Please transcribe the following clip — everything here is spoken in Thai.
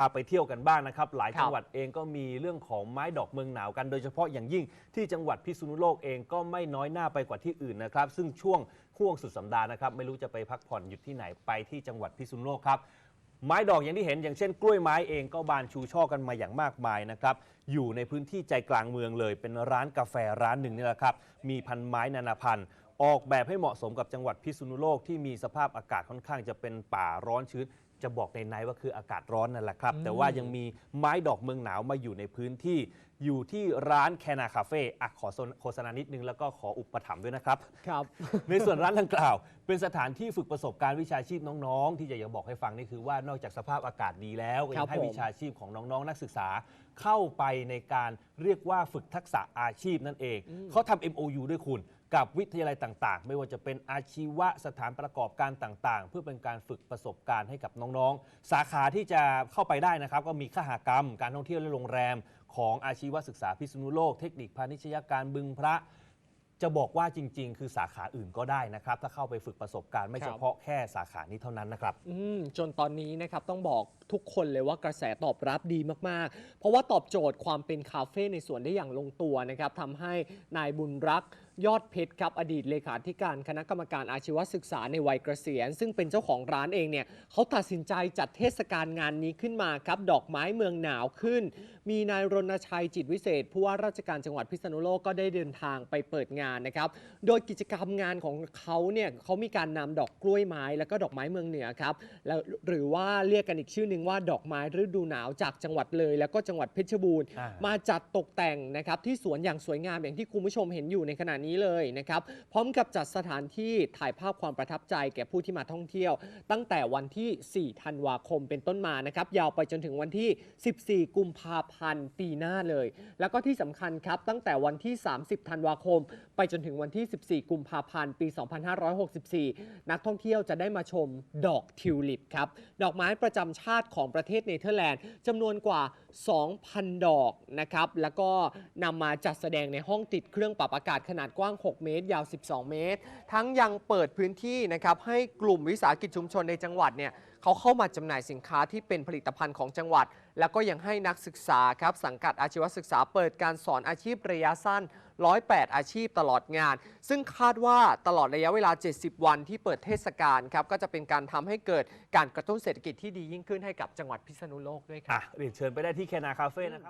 พาไปเที่ยวกันบ้างนะครับ หลายจังหวัดเองก็มีเรื่องของไม้ดอกเมืองหนาวกันโดยเฉพาะอย่างยิ่งที่จังหวัดพิษณุโลกเองก็ไม่น้อยหน้าไปกว่าที่อื่นนะครับ ซึ่งช่วงห่วงสุดสัปดาห์นะครับไม่รู้จะไปพักผ่อนหยุดที่ไหนไปที่จังหวัดพิษณุโลกครับไม้ดอกอย่างที่เห็นอย่างเช่นกล้วยไม้เองก็บานชูช่อกันมาอย่างมากมายนะครับ อยู่ในพื้นที่ใจกลางเมืองเลย เป็นร้านกาแฟร้านหนึ่งนี่แหละครับ มีพันไม้นานาพันธุ์ ออกแบบให้เหมาะสมกับจังหวัดพิษณุโลกที่มีสภาพอากาศค่อนข้างจะเป็นป่าร้อนชื้น จะบอกในในๆว่าคืออากาศร้อนนั่นแหละครับ แต่ว่ายังมีไม้ดอกเมืองหนาวมาอยู่ในพื้นที่ อยู่ที่ร้านแคนาคาเฟ่อะขอโฆษณานิดนึงแล้วก็ขออุปถัมภ์ด้วยนะครับ ครับ ในส่วนร้านดังกล่าว เป็นสถานที่ฝึกประสบการณ์วิชาชีพน้องๆ ที่อยากจะบอกให้ฟังนี่คือว่านอกจากสภาพอากาศดีแล้วก็ครัยับงให้ผม วิชาชีพของน้องๆ นักศึกษา เข้าไปในการเรียกว่าฝึกทักษะอาชีพนั่นเอง เขาทำ MOU ด้วยคุณ กับวิทยาลัยต่างๆ ไม่ว่าจะเป็นอาชีวะสถานประกอบการต่างๆ เพื่อเป็นการฝึกประสบการณ์ให้กับน้องๆ สาขาที่จะเข้าไปได้นะครับ ก็มีขหกรรม การท่องเที่ยวและโรงแรม ของอาชีวศึกษาพิษณุโลก เทคนิคพาณิชยการบึงพระจะบอกว่าจริง ๆ คือสาขาอื่นก็ได้นะครับ ถ้าเข้าไปฝึกประสบการณ์ไม่เฉพาะแค่สาขานี้เท่านั้นนะครับ อืมจนตอนนี้นะครับต้องบอกทุกคนเลยว่ากระแสตอบรับดีมาก ๆ เพราะว่าตอบโจทย์ความเป็นคาเฟ่ในสวนได้อย่างลงตัวนะครับทำให้นายบุญรักษ์ ยอดเพชรครับอดีตเลขาธิการคณะกรรมการอาชีวศึกษาในวัยเกษียณ ซึ่งเป็นเจ้าของร้านเองเนี่ยเขาตัดสินใจจัดเทศกาลงานนี้ขึ้นมาครับ ดอกไม้เมืองหนาวขึ้น มีนายรณชัยจิตวิเศษ ผู้ว่าราชการจังหวัดพิษณุโลกก็ได้เดินทางไปเปิดงานนะครับ โดยกิจกรรมงานของเขาเนี่ยเขามีการนำดอกกล้วยไม้แล้วก็ดอกไม้เมืองเหนือครับแล้วหรือว่าเรียกกันอีกชื่อหนึ่งว่าดอกไม้ฤดูหนาวจากจังหวัดเลย แล้วก็จังหวัดเพชรบูรณ์อ่ามมาจัดตกแต่งนะครับที่สวนอย่างสวยงามอย่างที่คุณผู้ชมเห็นอยู่ในขณะนี้เลยนะครับพร้อมกับจัดสถานที่ถ่ายภาพความประทับใจแก่ผู้ที่มาท่องเที่ยว ตั้งแต่วันที่ 4 ธันวาคมเป็นต้นมานะครับยาวไปจนถึงวันที่ 14 กุมภาพันธ์ปีหน้าเลย แล้วก็ที่สำคัญครับตั้งแต่วันที่ 30 ธันวาคม ไปจนถึงวันที่ 14 กุมภาพันธ์ปี 2564 นักท่องเที่ยวจะได้มาชมดอกทิวลิปครับดอกไม้ประจำชาติของประเทศเนเธอร์แลนด์จำนวนกว่า 2,000 ดอกนะครับแล้วก็นำมาจัดแสดงในห้องติดเครื่องปรับอากาศขนาดกว้าง 6 เมตร ยาว 12 เมตร ทั้งยังเปิดพื้นที่นะครับให้กลุ่มวิสาหกิจชุมชนในจังหวัดเนี่ยเขาเข้ามาจำหน่ายสินค้าที่เป็นผลิตภัณฑ์ของจังหวัด แล้วก็ยังให้นักศึกษาครับสังกัดอาชีวศึกษาเปิดการสอนอาชีพระยะสั้น 108 อาชีพตลอดงาน ซึ่งคาดว่าตลอดระยะเวลา 70 วันที่เปิดเทศกาลครับก็จะเป็นการทำให้เกิดการกระตุ้นเศรษฐกิจที่ดียิ่งขึ้นให้กับจังหวัดพิษณุโลกด้วยครัอะบเรียนเชิญไปได้ที่แคนาคาเฟ่นะครับ